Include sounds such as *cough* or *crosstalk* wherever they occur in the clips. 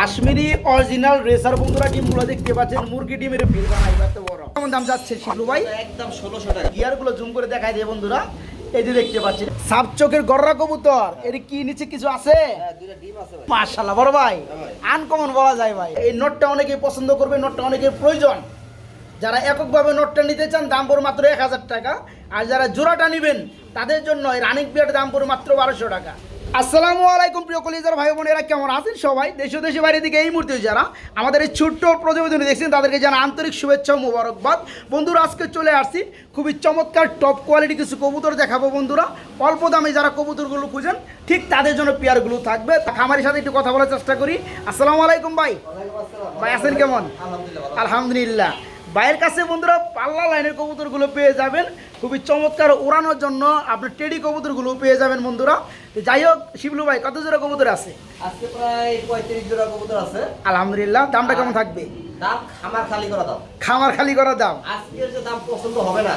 Kashmiri original racer বন্ধুরা ডিমগুলো দেখতে পাচ্ছেন মুরগি ডিমের ভিড় বানাই বড়। কেমন দাম যাচ্ছে শিবলু ভাই? একদম ষোলোশো টাকা। গিয়ারগুলো জুম করে দেখাই দিয়ে বন্ধুরা এই যে দেখতে পাচ্ছেন। সাপ চোখের গররা কবুতর এর কি নিচে কিছু আছে? হ্যাঁ ডিম মাশাল্লাহ বড় ভাই। হ্যাঁ আনকমন বলা যায় ভাই। এই নোটটা অনেকেই পছন্দ করবে নোটটা অনেকের প্রয়োজন। যারা এককভাবে নোটটা নিতে চান দাম পড়বে মাত্র এক হাজার টাকা। আর যারা জোড়াটা নেবেন তাদের জন্য রানিক রানিং পিরিয়ড দাম পড়বে মাত্র বারোশো টাকা। আসসালামু আলাইকুম প্রিয় কলিজার ভাই বোনেরা, কেমন আছেন সবাই? দেশ দেশে বাইরে দিকে এই মুহূর্তে যারা আমাদের এই ছোট্ট প্রতিবেদনে দেখছেন, তাদেরকে জানা আন্তরিক শুভেচ্ছা মোবারকবাদ। বন্ধুরা, আজকে চলে আসছি খুবই চমৎকার টপ কোয়ালিটি কিছু কবুতর দেখাবো বন্ধুরা। অল্প দামে যারা কবুতরগুলো খুঁজেন, ঠিক তাদের জন্য পেয়ারগুলো থাকবে। খামারের সাথে একটু কথা বলার চেষ্টা করি। আসসালামু আলাইকুম ভাই। ভাই, আছেন কেমন? আলহামদুলিল্লাহ। ভাইয়ের কাছে বন্ধুরা, পাল্লা লাইনের কবুতরগুলো পেয়ে যাবেন। খুবই চমৎকার ওড়ানোর জন্য আপনার টেডি কবুতরগুলো পেয়ে যাবেন বন্ধুরা। তো যাই হোক শিবলু ভাই কত জোড়া কবুতর আছে? আজকে প্রায় পঁয়ত্রিশ জোড়া কবুতর আছে। আলহামদুলিল্লাহ দামটা কেমন থাকবে? দাম আমার খালি করা দাম। খামার খালি করা দাম? আজকের যে পছন্দ হবে না।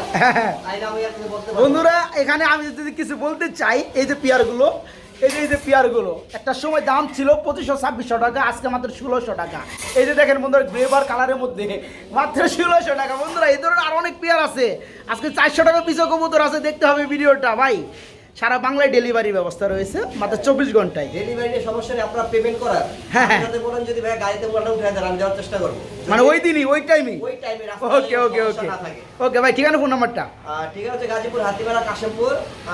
বন্ধুরা এখানে আমি যদি কিছু বলতে চাই এই যে পেয়ারগুলো এই যে এই যে পেয়ারগুলো একটা সময় দাম ছিল পঁচিশশো ছাব্বিশশো টাকা আজকে মাত্র ষোলোশো টাকা। এই যে দেখেন বন্ধুরা গ্রেভার কালারের মধ্যে মাত্র ষোলোশো টাকা। বন্ধুরা এই ধরনের আরও অনেক পেয়ার আছে। আজকে চারশো টাকা পিছু কবুতর আছে দেখতে হবে ভিডিওটা ভাই। সারা বাংলায় ডেলিভারি ব্যবস্থা রয়েছে মাত্র চব্বিশ ঘন্টায়। ডেলিভারি সমস্যা নেই আপনারা পেমেন্ট করার হ্যাঁ, হ্যাঁ। বলেন যদি ভাই গাড়িতে বলটা উঠে দেন আমি যাওয়ার চেষ্টা করব। মানে ওই দিনই ওই টাইমে ওই টাইমে ওকে ওকে ওকে ওকে ভাই ঠিকানা ফোন নাম্বারটা আর ঠিক আছে গাজীপুর হাতিমারা কাশিমপুর।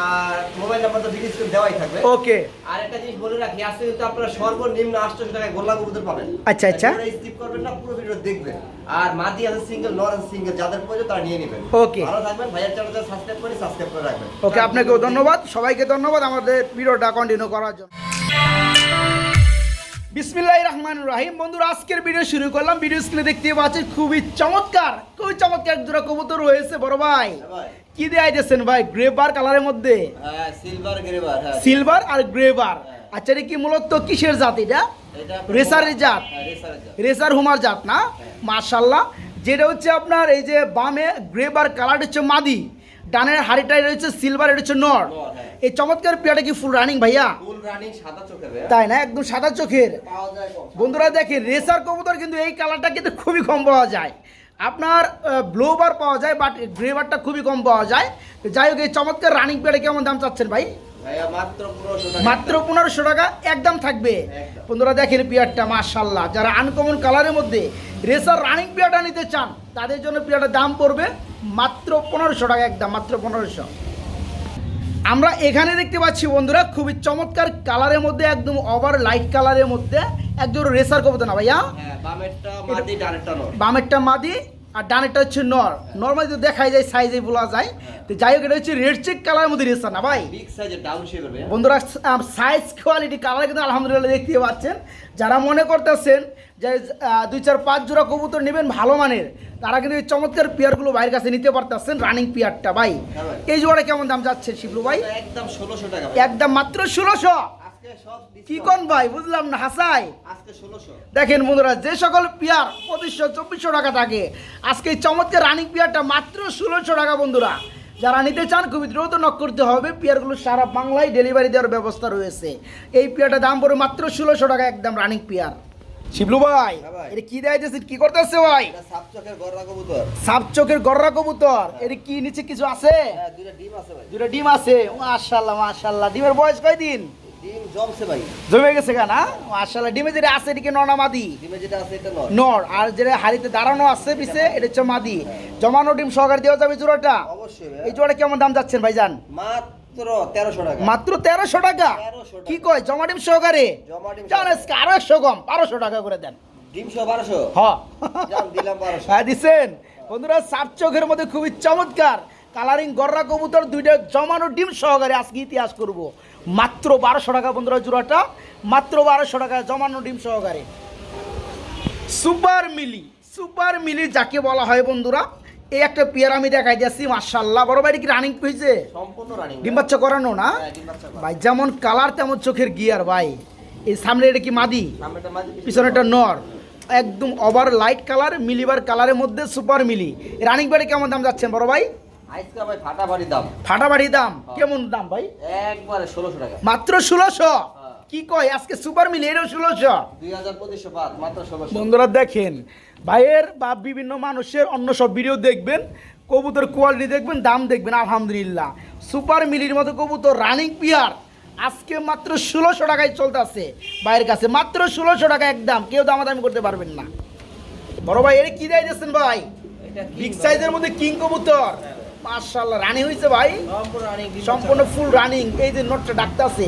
আর মোবাইল নাম্বার তো স্ক্রিন দেওয়াই থাকবে। ওকে আর একটা জিনিস বলে রাখি আজকে কিন্তু আপনারা সর্বনিম্ন আটশো টাকায় গোল্লা কবুতর পাবেন। আচ্ছা, আচ্ছা। স্কিপ করবেন না পুরো ভিডিও দেখবেন। আর মাদি আছে সিঙ্গেল আছে সিঙ্গেল যাদের প্রয়োজন তারা নিয়ে নেবেন। ওকে ভালো থাকবেন ভাইয়ের চ্যানেলটা সাবস্ক্রাইব করে সাবস্ক্রাইব করে রাখবেন। ওকে আপনাকেও ধন্যবাদ। সবাইকে ধন্যবাদ আমাদের ভিডিওটা কন্টিনিউ করার জন্য। বিসমিল্লাহ রহমান রাহিম। বন্ধুরা আজকের ভিডিও শুরু করলাম। ভিডিও স্ক্রিনে দেখতে পাচ্ছেন খুবই চমৎকার খুবই চমৎকার এক জোড়া কবুতর রয়েছে বড় ভাই। হ্যাঁ কি দেয় দিয়েছেন ভাই? গ্রেবার কালারের মধ্যে? হ্যাঁ সিলভার হ্যাঁ। সিলভার আর গ্রেবার আচ্ছা এটা কি মূলত কিসের জাত এটা? এটা রেসারের জাত। হ্যাঁ রেসারের জাত। রেসার হুমার জাত না? মার্শাল্লাহ যেটা হচ্ছে আপনার এই যে বামে গ্রেবার কালারটা হচ্ছে মাদি। ডানের হাড়িটাই রয়েছে সিলভার এটা হচ্ছে নর। হ্যাঁ। এই চমৎকার পেয়াটা কি ফুল রানিং ভাইয়া? ফুল রানিং সাদা চোখের ভাইয়া। তাই না? একদম সাদা চোখের। বন্ধুরা দেখেন রেসার কবুতর কিন্তু এই কালারটা কিন্তু খুবই কম পাওয়া যায়। আপনার ব্লোবার পাওয়া যায় বাট গ্রেভারটা খুবই কম পাওয়া যায়। যাই হোক এই চমৎকার রানিং পেয়ারে কেমন দাম চাচ্ছেন ভাই? মাত্র পনেরোশো টাকা। একদম থাকবে। বন্ধুরা দেখেন পিয়ারটা মার্শাল্লাহ যারা আনকমন কালারের মধ্যে রেসার রানিং পিয়ারটা নিতে চান তাদের জন্য পিয়ারটার দাম পড়বে মাত্র পনেরোশো টাকা একদম মাত্র পনেরোশো। আমরা এখানে দেখতে পাচ্ছি বন্ধুরা খুবই চমৎকার কালারের মধ্যে একদম ওভার লাইট কালারের মধ্যে একদম রেসার কবুতর না ভাইয়া? হ্যাঁ বামেরটা মাদি আর ডানেরটা হচ্ছে নর। নর্মালি তো দেখাই যায় সাইজে বলা যায়। তো যাই হোক এটা হচ্ছে রেড চেক কালারের মধ্যে রেসার না ভাই? বন্ধুরা সাইজ কোয়ালিটি কালার কিন্তু আলহামদুলিল্লাহ দেখতে পাচ্ছেন। যারা মনে করতেছেন যে দুই চার পাঁচ জোড়া কবুতর নেবেন ভালো মানের তারা কিন্তু এই চমৎকার পেয়ারগুলো বাইরের কাছে নিতে পারতেছেন রানিং পেয়ারটা ভাই। হ্যাঁ এই জোড়া কেমন দাম যাচ্ছে শিবলু ভাই? একদম ষোলোশো টাকা একদম মাত্র ষোলোশো। কি কোন ভাই? বুঝলাম না হাসাই। ষোলোশো। দেখেন বন্ধুরা যে সকল পেয়ার পঁচিশশো চব্বিশশো টাকা থাকে আজকে চমৎকার রানিং পেয়ারটা মাত্র ষোলোশো টাকা বন্ধুরা। যারা নিতে চান খুবই দ্রুত নক করতে হবে। পেয়ারগুলো সারা বাংলায় ডেলিভারি দেওয়ার ব্যবস্থা রয়েছে। এই পেয়ারটার দাম পড়ে মাত্র ষোলোশো টাকা একদম রানিং পেয়ার। শিবলু ভাই হ্যাঁ এটা কি দেয় কি করতেছে ভাই? সাপ চোখের গররা কবুতর। এর কি নিচে কিছু আছে? হ্যাঁ দুইটা ডিম আছে ভাই। দুটো ডিম আছে। মাশাল্লাহ মাশাল্লাহ ডিমের বয়স কয়দিন? ডিম জমছে ভাই। জমে গেছে কেনা মাশাল্লাহ ডিমে যেটা আছে এদিকে ননা মাদি? ডিমে যেটা আছে এটা নর। নর আর যেটা হাড়িতে দাঁড়ানো আছে পিছে এটা হচ্ছে মাদি। জমানো ডিম সহকারে দেওয়া যাবে জোড়াটা? অবশ্যই এই কেমন দাম যাচ্ছেন ভাইজান? মাত্র তেরোশো টাকা। মাত্র তেরোশো টাকা? কি কয় জমা ডিম সহকারে? একশো কম বারোশো টাকা করে দেন। হ্যাঁ দিচ্ছেন বন্ধুরা সাপ চোখের মধ্যে খুবই চমৎকার। কালারিং গররা কবুতর দুইটা জমানো ডিম সহকারে আজকে ইতিহাস করব। মাত্র বারোশো টাকা বন্ধুরা জোড়াটা মাত্র বারোশো টাকা জমানো ডিম সহকারে। সুপার মিলি সুপার মিলি যাকে বলা হয় বন্ধুরা এই একটা পেয়ার আমি দেখাই দিয়েছি মার্শাল্লাহ বড় ভাই কি রানিং হয়েছে ডিম বাচ্চা করানো না? হ্যাঁ। ভাই যেমন কালার তেমন চোখের গিয়ার ভাই। এই সামনে এটা কি মাদি? পিছনে একটা নর। একদম ওভার লাইট কালার মিলিবার কালারের মধ্যে সুপার মিলি। রানিং ব্যাটে কেমন দাম যাচ্ছেন বড় ভাই? আজকে ভাই ফাটাফাটি দাম। ফাটাফাটি দাম? কেমন দাম ভাই? একবারে ষোলোশো টাকা। মাত্র ষোলোশো? হ্যাঁ। কি কয় আজকে সুপার মিল এটাও ষোলোশো? বন্ধুরা দেখেন ভাইয়ের বা বিভিন্ন মানুষের অন্য সব ভিডিও দেখবেন কবুতর কোয়ালিটি দেখবেন দাম দেখবেন আলহামদুলিল্লাহ। সুপার মিলির মতো কবুতর রানিং পিয়ার আজকে মাত্র ষোলোশো টাকায় চলতেছে ভাইয়ের কাছে। মাত্র ষোলোশো টাকা একদম কেউ দামাদামি করতে পারবেন না। বড় ভাই এটা কি দেয় দিচ্ছেন ভাই? বিগ সাইজের মধ্যে কিং কবুতর। মার্শাল্লাহ রানিং হয়েছে ভাই। সম্পূর্ণ ফুল রানিং এই যে নোটটা ডাকতে আছে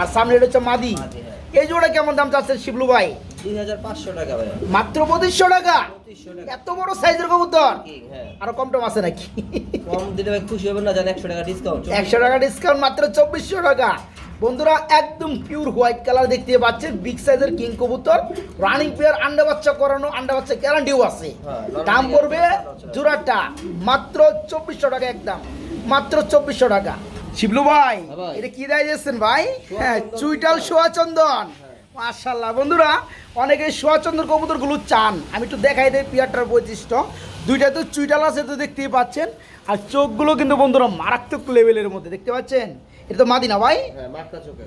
আর সামনে এটা হচ্ছে মাদি হ্যাঁ। এই জোড়া কেমন দাম চাচ্ছেন শিবলু ভাই? দুই হাজার পাঁচশো টাকা মাত্র পঁচিশশো টাকা? এত বড় সাইজের কবুতর? হ্যাঁ। আরও কম টম আছে নাকি? কম দিলে ভাই খুশি হবেন না একশো টাকা ডিসকাউন্ট একশো টাকা ডিসকাউন্ট মাত্র চব্বিশশো টাকা। বন্ধুরা একদম পিওর হোয়াইট কালার দেখতে পাচ্ছেন বিগ সাইজের কিং কবুতর রানিং পেয়ার আন্ডা বাচ্চা করানো আন্ডা বাচ্চা গ্যারান্টিও আছে। হ্যাঁ, দাম পড়বে জোড়াটা মাত্র চব্বিশশো টাকা একদম মাত্র চব্বিশশো টাকা। শিবলু ভাই হ্যাঁ এটা কি দেয় যাচ্ছেন ভাই? হ্যাঁ চুইটাল সোয়া চন্দন। মাশাল্লাহ বন্ধুরা অনেকে সোয়াচন্দ্র কবুতরগুলো চান। আমি একটু দেখাই দেই পিয়ারটার বৈশিষ্ট্য। দুইটা তো চুইটাল আছে তো দেখতেই পাচ্ছেন। আর চোখগুলো কিন্তু বন্ধুরা মারাত্মক লেভেলের মধ্যে দেখতে পাচ্ছেন? এটা তো মাদিনা ভাই? হ্যাঁ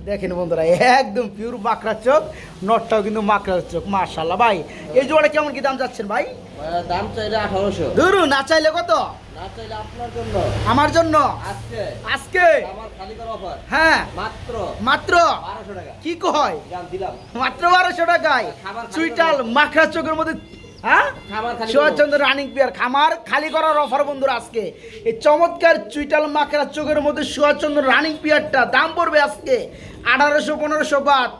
দেখেন বন্ধুরা একদম পিওর চোখ নটটাও কিন্তু মাকড়ার চোখ মাশাল্লাহ ভাই। এই জোড়া কেমন কি দাম যাচ্ছেন ভাই? দাম চাইলে আঠারোশো। ধরুন না চাইলে কত? না চাইলে আপনার জন্য। আমার জন্য? আজকে। হ্যাঁ। মাত্র। মাত্র? বারোশো কি কয়? দাম মাত্র বারোশো টাকায়। চুইটাল মাখরা চোখের মধ্যে হ্যাঁ? সুভাষচন্দ্র রানিং পিয়ার খামার খালি করার অফার বন্ধুরা আজকে। এই চমৎকার চুইটাল মাখরা চোখের মধ্যে সুভাষচন্দ্র রানিং পিয়ারটা দাম পড়বে আজকে আঠারোশো পনেরোশো বাদ।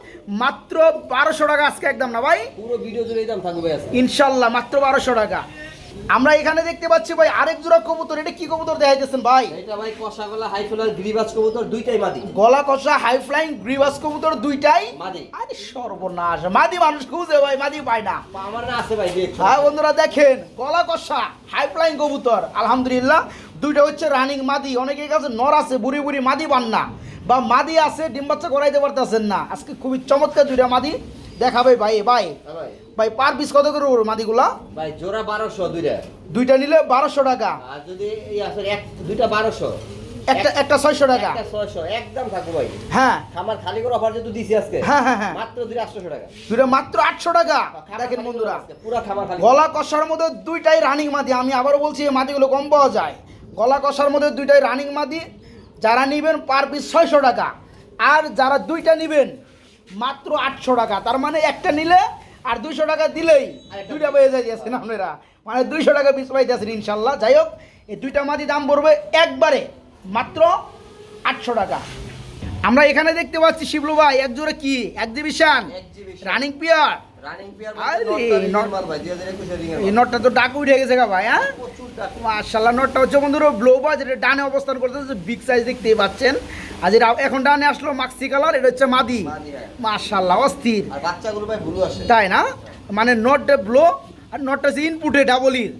মাত্র বারোশো টাকা আজকে একদম না ভাই? পুরো ভিডিও জুড়ে দাম থাকবে ইনশাল্লাহ মাত্র বারোশো টাকা। আমরা এখানে দেখতে পাচ্ছি ভাই আরেক জোড়া কবুতর। এটা কি কবুতর দেখাইতেছেন ভাই? এটা ভাই কষা গলা হাই ফ্লার গ্রিবাজ কবুতর দুইটাই মাদি। গলা কষা হাই ফ্লাইং গ্রিবাস কবুতর দুইটাই? মাদি। আরে সর্বনাশ। মাদি মানুষ খুঁজে ভাই মাদি পায় না। আমার না আছে ভাই দেখ হ্যাঁ বন্ধুরা দেখেন গলা কষা হাই ফ্লাইং কবুতর আলহামদুলিল্লাহ। দুইটা হচ্ছে রানিং মাদি। অনেকের কাছে নর আছে বুড়ি বুড়ি মাদি পান না। বা মাদি আছে ডিম বাচ্চা করাইতে পারতেছেন না। আজকে খুবই চমৎকার দুইটা মাদি। দেখাবে ভাই ভাই হ্যাঁ ভাই। ভাই পার পিস কত করে পড়বে মাদিগুলা? ভাই জোড়া বারোশো দুইটা। দুইটা নিলে বারোশো টাকা। আর যদি এক দুইটা বারোশো। একটা একটা ছয়শো টাকা। একটা ছয়শো একদম ভাই। হ্যাঁ। খামার খালি করে অফার যেহেতু দিছি আজকে হ্যাঁ, হ্যাঁ, হ্যাঁ। মাত্র দুই আটশোশো টাকা। দুইটা মাত্র আটশো টাকা। খামার দেখেন বন্ধুরা পুরা খামার খালি গলা কষার মধ্যে দুইটাই রানিং মাদি। আমি আবারও বলছি এই মাদিগুলো কম পাওয়া যায়। গলা কষার মধ্যে দুইটাই রানিং মাদি। যারা নেবেন পার পিস ছয়শো টাকা। আর যারা দুইটা নেবেন মাত্র আটশো টাকা। তার মানে একটা নিলে আর দুইশো টাকা দিলেই দুইটা পেয়ে যাইতেছেন আপনারা? মানে দুইশো টাকা পিস পাইতেছেন ইনশাল্লাহ। যাই হোক এই দুইটা মাদি দাম পড়বে একবারে মাত্র আটশো টাকা। আমরা এখানে দেখতে পাচ্ছি শিবলু ভাই এক জোড়ে কি? Exhibition. Running pair running pair আরে, নট not- মাল ভাই 2021 এর রিং এই নটটা তো ডাক উঠে গেছে গা ভাই হ্যাঁ? প্রচুর নটটা হচ্ছে বন্ধুরা ব্লো বা যেটা ডানে অবস্থান করতেছে বিগ সাইজ দেখতেই পাচ্ছেন। আর যেটা এখন ডানে আসলো মাক্সি কালার এটা হচ্ছে মাদি। হ্যাঁ। অস্থির। তাই না? মানে নট ব্লো আর নটটা হচ্ছে ইনপুটে ডাবলির।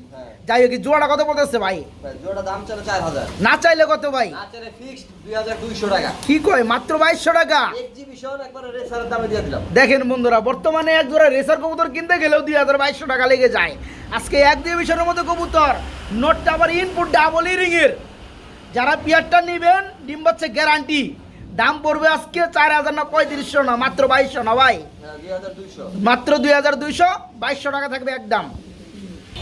যাই হোক জোড়াটা কত পড়তেছে ভাই? জোড়া দাম চলে 4000 না চাইলে কত ভাই? না চলে ফিক্সড 2200 টাকা। কি কয় মাত্র বাইশশো টাকা? এক্সিবিশন একবারে রেসারের দামে দিয়ে দিলাম। দেখেন বন্ধুরা বর্তমানে এক জোড়া রেসার কবুতর কিনতে গেলেও দুই হাজার বাইশশো টাকা লেগে যায়। আজকে এক ডিভিশনের মতো কবুতর নোটটা আবার ইনপুট ডাবল ইরিংয়ের যারা পিয়ারটা নেবেন ডিম বাচ্চা গ্যারান্টি দাম পড়বে আজকে চার হাজার না পঁয়ত্রিশশো না মাত্র বাইশশো না ভাই? হ্যাঁ 2200 মাত্র দুই হাজার দুইশো বাইশশো টাকা থাকবে একদম।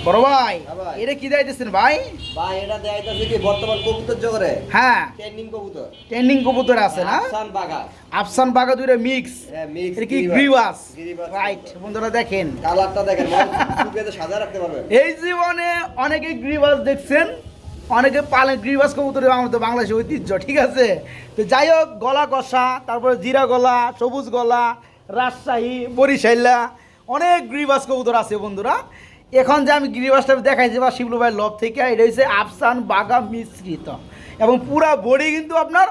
বড় ভাই হ্যাঁ এটা কি দিতেছেন ভাই? ভাই এটা দেখাইতাছে কি বর্তমান কবুতর জগরে? হ্যাঁ। ট্রেন্ডিং কবুতর। ট্রেন্ডিং কবুতর আছে না? আফসান বাগা আফসান বাগা দুইটা মিক্স হ্যাঁ মিক্স এটা কি রাইট বন্ধুরা দেখেন। কালারটা দেখেন সুপেতে সাজা রাখতে পারবেন এই জীবনে অনেকে গ্রিবাস দেখছেন অনেকে পালেন গ্রিবাস কবুতরের আমার তো বাংলাদেশের ঐতিহ্য ঠিক আছে? তো যাই হোক গলা কষা তারপরে জিরা গলা সবুজ গলা রাজশাহী বরিশাইলা অনেক গ্রিবাস কবুতর আছে বন্ধুরা। এখন যে আমি গ্রিবাসটা দেখাইছি বা শিবলু ভাইয়ের লব থেকে এটা হচ্ছে আফসান বাগা মিশ্রিত। এবং পুরা বডি কিন্তু আপনার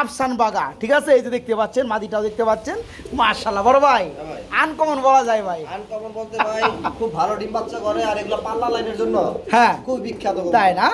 আফসান বাগা ঠিক আছে? এই যে দেখতে পাচ্ছেন মাদিটাও দেখতে পাচ্ছেন। মার্শাল্লাহ বড় ভাই। হ্যাঁ আনকমন বলা যায় ভাই। আনকমন বলতে ভাই খুব ভালো ডিম বাচ্চা করে আর এগুলো পাল্লা লাইনের জন্য হ্যাঁ। খুব বিখ্যাত। তাই না?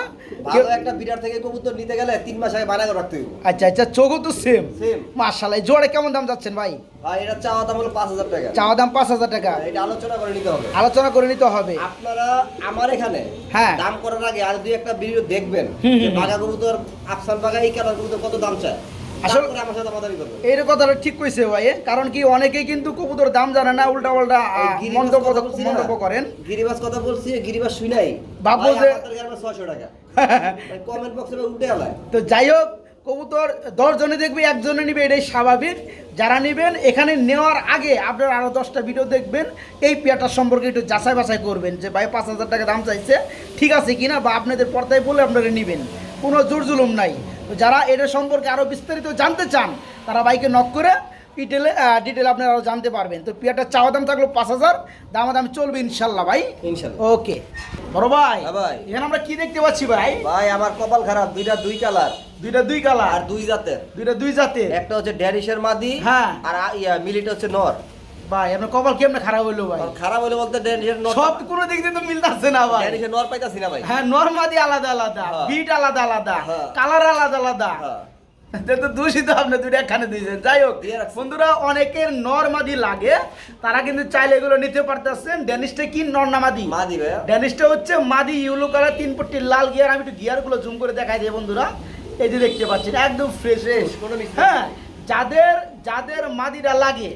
ভালো একটা বিরাট থেকে কবুতর নিতে গেলে তিন মাস আগে বানায় রাখতে হইব। আচ্ছা আচ্ছা চোখও তো সেম Same। মার্শাল্লাহ জোড়ে কেমন দাম যাচ্ছেন ভাই? এটা চাওয়া দাম হলো পাঁচ হাজার টাকা। চাওয়া দাম পাঁচ হাজার টাকা। এটা আলোচনা করে নিতে হবে। আলোচনা করে নিতে হবে। আপনারা আমার এখানে হ্যাঁ। দাম করার আগে আর দুই একটা ভিডিও দেখবেন হুম, হুম, যে হুম। বাঘা কবুতর আফসান বাঘা এই কালার কবুতর কত দাম চায়? আসলে- তারপরে আমার সাথে দামাদামি করবে এই কথাটা ঠিক কইছে ভাই কারণ কি অনেকেই কিন্তু কবুতর দাম জানে না উল্টা পাল্টা মন্তব্য? মন্তব্য করেন। গিরিবাস কথা বলছি গিরিবাস শুই নাই। ভাববো যে- 600 টাকা। কমেন্ট বক্সে উল্টে আলায় তো যাই হোক কবুতর দশজনে দেখবে, একজনে নিবে, এটাই স্বাভাবিক। যারা নেবেন, এখানে নেওয়ার আগে আপনারা আরও দশটা ভিডিও দেখবেন। এই পেয়ারটার সম্পর্কে একটু যাচাই বাছাই করবেন যে, ভাই, পাঁচ হাজার টাকা দাম চাইছে, ঠিক আছে কিনা বা আপনাদের পর্দায় বলে আপনারা নেবেন। কোনো জোর জুলুম নাই। যারা এটা সম্পর্কে আরও বিস্তারিত জানতে চান, তারা বাইকে নক করে ডিটেলে ডিটেল আপনারা আরও জানতে পারবেন। তো পেয়ারটার চাওয়া দাম থাকল পাঁচ হাজার দাম দাম চলবে ইনশাল্লাহ ভাই। ইনশাল্লাহ। ওকে। বড় ভাই হ্যাঁ ভাই। এখানে আমরা কি দেখতে পাচ্ছি ভাই? ভাই আমার কপাল খারাপ দুইটা দুই কালার। দুইটা দুই কালার। আর দুই জাতের। দুইটা দুই জাতের। একটা হচ্ছে ড্যানিশের মাদি হ্যাঁ। আর ইয়া মিলিটা হচ্ছে নর। ভাই আপনার কপাল কেমনে খারাপ হইল ভাই? খারাপ হলে বলতে ড্যানিশের নর সব কোনো দিক দিয়ে তো মিলতেছে না ভাই। ড্যানিশের নর পাইতাছি না ভাই। হ্যাঁ নর্মাদি আলাদা আলাদা হ্যাঁ। বিট আলাদা আলাদা হ্যাঁ। কালার আলাদা আলাদা। তো দূষিত আপনি দুইটা একখানে দিয়েছেন। যাই হোক। বন্ধুরা অনেকের নর্মাদি লাগে তারা কিন্তু চাইলে এগুলো নিতে পারতেছেন। ড্যানিশটা কি নর্নামাদি মাদি? ভাই ড্যানিশটা হচ্ছে মাদি ইউলো কালার তিন পট্টি লাল গিয়ার। আমি একটু গিয়ারগুলো জুম করে দেখাই দিই বন্ধুরা। এই যে দেখতে পাচ্ছেন একদম ফ্রেশ হ্যাঁ যাদের যাদের মাদিরা লাগে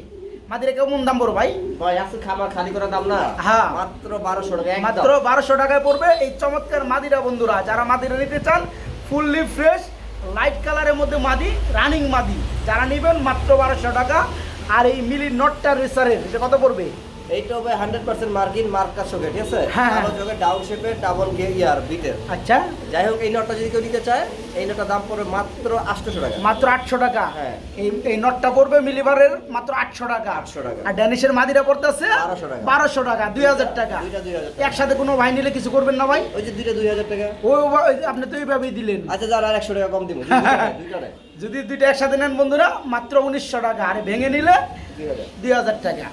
মাদিরা কেমন দাম বড় ভাই? ভাই আছে খামার খালি করার দাম না? হ্যাঁ। মাত্র 1200 টাকা মাত্র বারোশো টাকায় পড়বে। এই চমৎকার মাদিরা বন্ধুরা যারা মাদিরা নিতে চান ফুললি ফ্রেশ লাইট কালারের মধ্যে মাদি, রানিং মাদি। যারা নেবেন মাত্র বারোশো টাকা। আর এই মিলি নটটা রেসারের, এটা কত পড়বে? এইটা হবে 100% মার্কিন মার্কার সকেট ঠিক আছে? হ্যাঁ, হ্যাঁ। কালো চোখে ডাউন শেপের ডাবল গে ইয়ার বিটের। আচ্ছা। যাই হোক এই নটটা যদি কেউ নিতে চায় এই নটটার দাম পড়বে মাত্র 800 টাকা। মাত্র আটশো টাকা? হ্যাঁ। এই এই নটটা পড়বে মিলিবারের মাত্র আটশো টাকা। 800 টাকা। আর ড্যানিশের মাদিরা পড়তেছে 1200 টাকা। বারোশো টাকা দুই হাজার টাকা। দুইটা 2000 একসাথে কোনো ভাই নিলে কিছু করবেন না ভাই? ওই যে দুইটা 2000 টাকা। ও ভাই, আপনি তো এইভাবেই দিলেন। আচ্ছা আর 100 টাকা কম দিব। *laughs* দুইটা যদি দুইটা একসাথে নেন বন্ধুরা মাত্র উনিশশো টাকা। আর ভেঙে নিলে 2000 দুই হাজার টাকা।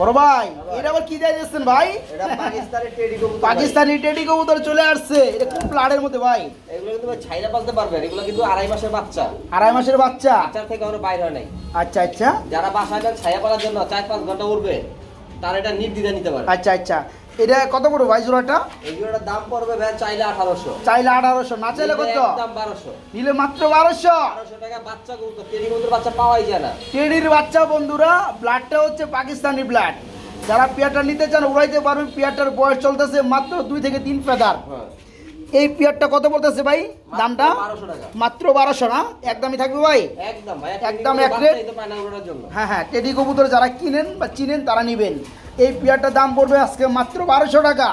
বড় ভাই এটা আবার কি যাই দিচ্ছেন ভাই? এটা পাকিস্তানের টেডি কবুতর পাকিস্তানি টেডি কবুতর চলে আসছে। এটা খুব প্লাডের মধ্যে ভাই। এগুলো কিন্তু ছাইরা পালতে পারবেন এগুলো কিন্তু আড়াই মাসের বাচ্চা। আড়াই মাসের বাচ্চা? বাচ্চার থেকে এখনও বাইরে হয় নাই। আচ্ছা আচ্ছা। যারা বাসায় যান ছায়া পালার জন্য চার পাঁচ ঘণ্টা উঠবে তার এটা নির্দ্বিধা নিতে পারে আচ্ছা আচ্ছা। এটা কত করে ভাই জোড়াটা? এই জোড়াটার দাম পড়বে ভাই চাইলে আঠারোশো। চাইলে আঠারোশো না চাইলে কত? দাম বারোশো। নিলে মাত্র বারোশো। বারোশো টাকা বাচ্চা কবুতর টেডি কবুতর বাচ্চা পাওয়াই যায় না। টেডির বাচ্চা বন্ধুরা ব্লাডটা হচ্ছে পাকিস্তানি ব্লাড যারা পেয়ারটা নিতে চান উড়াইতে পারবেন। পেয়ারটার বয়স চলতেছে মাত্র দুই থেকে তিন ফেদার। হ্যাঁ। এই পেয়ারটা কত বলতেছে ভাই? দামটা? মাত্র বারোশো না? একদমই থাকবে ভাই? একদম একদম এক রেট। তো হ্যাঁ হ্যাঁ টেডি কবুতর যারা কিনেন বা চিনেন তারা নেবেন। এই পেয়ারটার দাম পড়বে আজকে মাত্র বারোশো টাকা।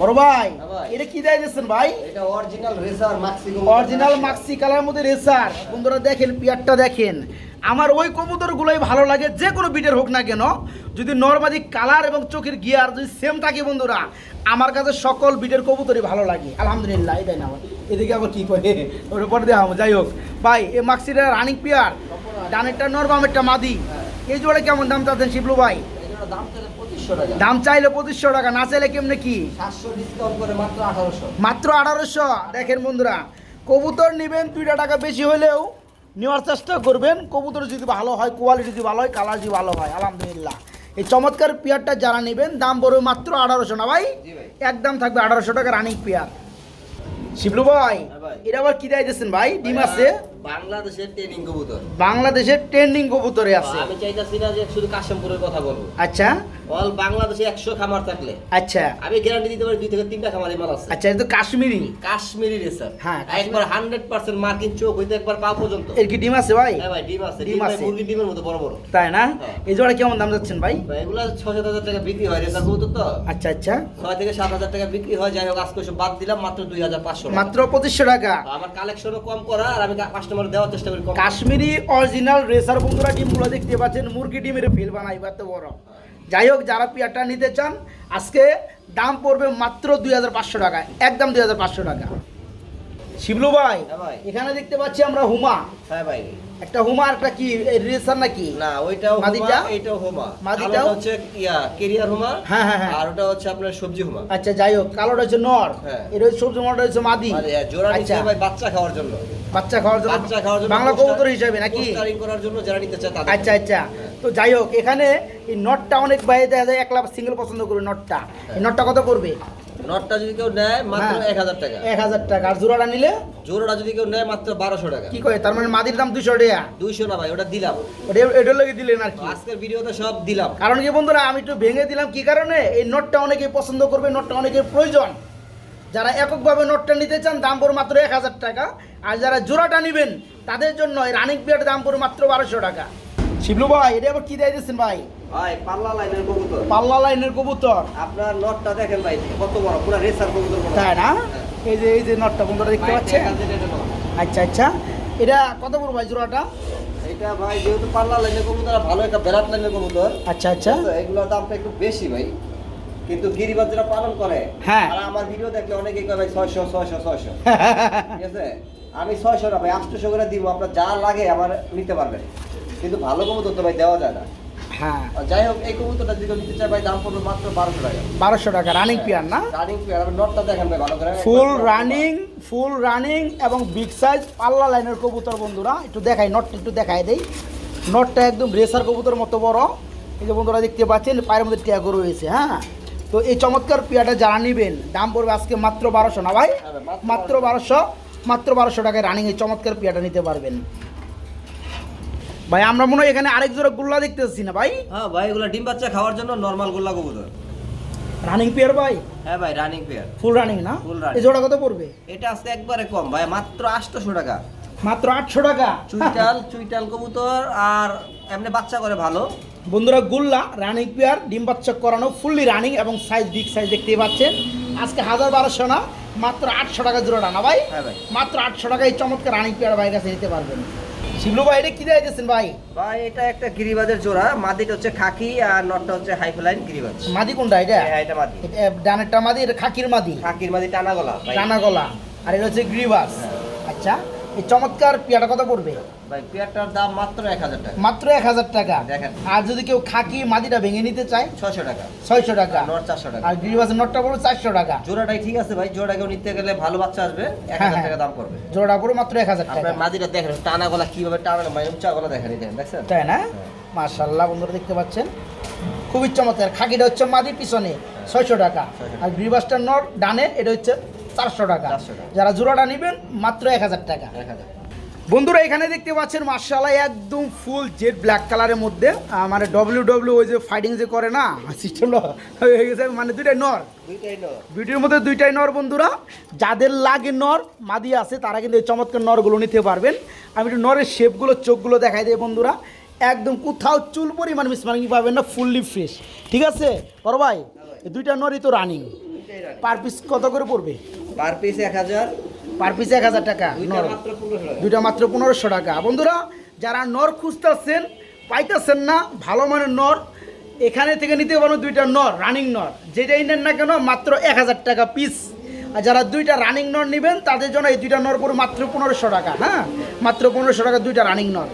বড় ভাই হ্যাঁ এটা কি দেয় দিচ্ছেন ভাই? অরিজিনাল মাক্সি কালার মধ্যে রেসার বন্ধুরা দেখেন পিয়ারটা দেখেন। আমার ওই কবুতরগুলোই ভালো লাগে যে কোনো বিটের হোক না কেন। যদি নর্মালি কালার এবং চোখের গিয়ার যদি সেম থাকে বন্ধুরা আমার কাছে সকল বিটের কবুতরই ভালো লাগে। আলহামদুলিল্লাহ এটাই না এদিকে আবার কি করে? ওর পরে দেওয়া যাই হোক। ভাই এই মাক্সিটা রানিং পিয়ার ডানেরটা নরমামেরটা মাদি। এই জোড়া কেমন দাম চাচ্ছেন শিবলু ভাই? দাম চাইলে পঁচিশশো টাকা। না চাইলে কেমনে কি? মাত্র আঠারোশো। দেখেন বন্ধুরা কবুতর নেবেন দুইটা টাকা বেশি হলেও নেওয়ার চেষ্টা করবেন। কবুতর যদি ভালো হয় কোয়ালিটি যদি ভালো হয় কালার যদি ভালো হয় আলহামদুলিল্লাহ। এই চমৎকার পেয়ারটা যারা নেবেন দাম পড়বে মাত্র আঠারোশো না ভাই? একদম থাকবে আঠারোশো টাকা রানিং পেয়ার। শিবলু ভাই হ্যাঁ এটা আবার কি দেয় দিচ্ছেন ভাই? ডিম আছে? বাংলাদেশের ট্রেনিং কবুতর। বাংলাদেশের ট্রেন্ডিং কবুতরে আছে। আমি চাইতাছি না যে শুধু কাশিমপুরের কথা বলব আচ্ছা। অল বাংলাদেশে একশো খামার থাকলে। আচ্ছা। আমি গ্যারান্টি দিতে পারি দুই থেকে তিনটা খামারে মাল আছে। আচ্ছা এটা তো কাশ্মীরি। কাশ্মীরি রেসার হ্যাঁ, একবার হান্ড্রেড পার্সেন্ট মার্কিন চোখ হইতে একবার পা পর্যন্ত। এর কি ডিম আছে ভাই? হ্যাঁ ভাই ডিম আছে। ডিম আছে। মুরগির ডিমের মতো বড় বড়। তাই না? হ্যাঁ। এই জোড়া কেমন দাম যাচ্ছেন ভাই? ভাই এগুলা হাজার টাকা বিক্রি হয় রেসার কবুতর তো। আচ্ছা আচ্ছা। ছয় থেকে সাত হাজার টাকা বিক্রি হয় যাই হোক আজকে বাদ দিলাম মাত্র দুই হাজার পাঁচশো মাত্র পঁচিশশো টাকা। আমার কালেকশনও কম করা আর আমি কাস্টমার দেওয়ার চেষ্টা করি কাশ্মীরি অরিজিনাল রেসার বন্ধুরা ডিমগুলো দেখতে পাচ্ছেন মুরগি ডিমের ফিল বানাই এত বড়। যাই হোক যারা পিয়ারটা নিতে চান আজকে দাম পড়বে মাত্র দুই হাজার পাঁচশো টাকা একদম দুই হাজার পাঁচশো টাকা। শিবলু ভাই হ্যাঁ ভাই। এখানে দেখতে পাচ্ছি আমরা হুমা। হ্যাঁ ভাই। একটা হুমা আর একটা কি রিলেশন নাকি? না ওইটাও মাদিটা? হোমা হুমা। মাদিটাও? হচ্ছে ইয়া কেরিয়ার হোমা হ্যাঁ, হ্যাঁ, হ্যাঁ। আর ওটা হচ্ছে আপনার সবজি হোমা। আচ্ছা যাই হোক কালোটা হচ্ছে নর। এর এটা হচ্ছে সবজি মরটা হচ্ছে মাদি। আর জোড়া নিচ্ছে আচ্ছা। ভাই বাচ্চা খাওয়ার জন্য। বাচ্চা খাওয়ার জন্য বাচ্চা খাওয়ার জন্য বাংলা কবুতর হিসাবে নাকি? স্টারিং করার জন্য যারা নিতে চায় আচ্ছা আচ্ছা। তো যাই হোক এখানে এই নটটা অনেক বাইরে দেখা যায় একলা সিঙ্গেল পছন্দ করে নটটা এই নটটা কত করবে নটটা যদি কেউ নেয় মাত্র হ্যাঁ। এক হাজার টাকা। এক হাজার টাকা। আর জোড়াটা নিলে? জোড়াটা যদি কেউ নেয় মাত্র বারোশো টাকা। কি করে তার মানে মাদির দাম দুশো টাকা। দুইশো না ভাই ওটা দিলাম। ওটা এটার লেগে দিলেন আর কি। আজকের ভিডিওতে সব দিলাম। কারণ কি বন্ধুরা আমি একটু ভেঙে দিলাম কি কারণে? এই নোটটা অনেকে পছন্দ করবে নোটটা অনেকের প্রয়োজন। যারা এককভাবে নোটটা নিতে চান দাম পড়ে মাত্র এক হাজার টাকা। আর যারা জোড়াটা নেবেন তাদের জন্য রানিং পিয়ার দাম পড়ে মাত্র বারোশো টাকা। শিবলু ভাই এটা আবার কি দিয়ে দিচ্ছেন ভাই? ভাই পাল্লা লাইনের কবুতর। পাল্লা লাইনের কবুতর? আপনার নটটা দেখেন ভাই কত বড় পুরো রেসার কবুতর তাই না? হ্যাঁ। এই যে এই যে নটটা বন্ধুরা দেখতে পাচ্ছেন? দেখা যায় এটা নট। আচ্ছা আচ্ছা। এটা কত বড় ভাই জোড়াটা? এটা ভাই যেহেতু পাল্লা লাইনের কবুতর ভালো একটা বেড়াত লাইনের কবুতর। আচ্ছা আচ্ছা। এগুলোর দামটা একটু বেশি ভাই। কিন্তু গিরিবাজ যেটা পালন করে। হ্যাঁ। আর আমার ভিডিও দেখলে অনেকেই কয় ভাই ছয়শো ছয়শো ছয়শো। *laughs* ঠিক আছে? আমি ছয়শো না ভাই আটশোশো করে দিব আপনার যা লাগে আমার নিতে পারবেন। কিন্তু ভালো কবুতর তো ভাই দেওয়া যায় না। হ্যাঁ। যাই হোক এই কবুতরটা যদি নিতে চাই ভাই দাম পড়বে মাত্র বারোশো টাকা। বারোশো টাকা রানিং পিয়ার না? রানিং পেয়ার আপনি নটটা দেখেন ভাই ভালো করে। ফুল রানিং ফুল রানিং এবং বিগ সাইজ পাল্লা লাইনের কবুতর বন্ধুরা একটু দেখাই নটটা একটু দেখাই দেই। নটটা একদম রেসার কবুতর মতো বড়। এই যে বন্ধুরা দেখতে পাচ্ছেন পায়ের মধ্যে ট্যাগও রয়েছে হ্যাঁ। তো এই চমৎকার পেয়ারটা যারা নেবেন দাম পড়বে আজকে মাত্র বারোশো না ভাই? হ্যাঁ মাত্র বারোশো মাত্র বারোশো টাকায় রানিং এই চমৎকার পেয়ারটা নিতে পারবেন। ভাই আমরা মনে হয় এখানে আরেক জোড়া গুল্লা দেখতেছি না ভাই? হ্যাঁ ভাই এগুলো ডিম বাচ্চা খাওয়ার জন্য নর্মাল গোল্লা কবুতর। রানিং পেয়ার ভাই? হ্যাঁ ভাই রানিং পেয়ার ফুল রানিং না? Full running। এই জোড়া কত পড়বে? এটা আজকে একবারে কম ভাই মাত্র আটশোশো টাকা। মাত্র আটশো টাকা। চুইটাল চুইটাল কবুতর আর এমনি বাচ্চা করে ভালো। বন্ধুরা গুল্লা রানিং পেয়ার ডিম বাচ্চা করানো ফুললি রানিং এবং সাইজ বিগ সাইজ দেখতেই পাচ্ছেন। আজকে হাজার বারোশো না মাত্র আটশো টাকা জোড়া না ভাই? হ্যাঁ ভাই। মাত্র আটশো টাকা এই চমৎকার রানিং পেয়ার ভাইয়ের কাছে নিতে পারবেন। শিবলু ভাই এটা কি দিয়েছেন ভাই? ভাই এটা একটা গিরিবাজের জোড়া। মাদিটা হচ্ছে খাকি আর নটটা হচ্ছে হাইফলাইন গিরিবাজ। মাদি কোনটা এটা? হ্যাঁ এটা মাদি। এটা ডানেরটা মাদি এটা খাকির মাদি? খাকির মাদি টানা গলা ভাই। টানা গলা। আর এটা হচ্ছে গিরিবাজ। আচ্ছা এই চমৎকার পিয়াটা কত পড়বে? ভাই পেয়ারটার দাম মাত্র এক হাজার টাকা। মাত্র এক হাজার টাকা। দেখেন। আর যদি কেউ খাকি মাদিটা ভেঙে নিতে চায় টাকা। ছয়শো টাকা। নট চারশো টাকা। আর নটটা টাকা। জোড়াটাই ঠিক আছে ভাই নিতে গেলে ভালো বাচ্চা আসবে হ্যাঁ, হ্যাঁ। টাকা দাম পড়বে। জোড়া পড়বে মাত্র এক হাজার টাকা। আপনার মাদিটা দেখেন টানা গলা কীভাবে টানা মানে উঁচা গলা দেখেন এই দেখেন দেখছেন? তাই না? হ্যাঁ। বন্ধুরা দেখতে পাচ্ছেন। খুবই চমৎকার খাকিটা হচ্ছে মাদি পিছনে ছয়শো টাকা। আর গ্রিবাসটা নট ডানে এটা হচ্ছে চারশো টাকা। 400 টাকা। যারা জোড়াটা নেবেন মাত্র এক হাজার টাকা। এক হাজার। বন্ধুরা এখানে দেখতে পাচ্ছেন মার্শাল্লাহ একদম ফুল জেড ব্ল্যাক কালারের মধ্যে। মানে ডব্লিউ ডব্লিউ ওই যে ফাইটিং যে করে না সিস্টেম হয়ে গেছে মানে দুইটাই নর। ভিডিওর মধ্যে দুইটাই নর বন্ধুরা। যাদের লাগে নর মাদি আছে তারা কিন্তু এই চমৎকার নরগুলো নিতে পারবেন। আমি একটু নরের শেপগুলো চোখগুলো দেখাই দিই বন্ধুরা। একদম কোথাও চুল পরিমাণ মিসমার্কিং পাবেন না ফুললি ফ্রেশ ঠিক আছে? বড় ভাই দুইটা নরই তো রানিং পার পিস কত করে পড়বে? পার পিস এক হাজার। পার পিস এক হাজার টাকা দুইটা নর। মাত্র পনেরোশো টাকা। দুইটা মাত্র পনেরোশো টাকা। বন্ধুরা যারা নর খুঁজতেছেন পাইতেছেন না ভালো মানের নর এখানে থেকে নিতে পারো দুইটা নর রানিং নর। যেটাই নেন না কেন মাত্র এক হাজার টাকা পিস আর যারা দুইটা রানিং নর নেবেন তাদের জন্য এই দুইটা নর পুরো মাত্র পনেরোশো টাকা হ্যাঁ? মাত্র পনেরোশো টাকা দুইটা রানিং নর।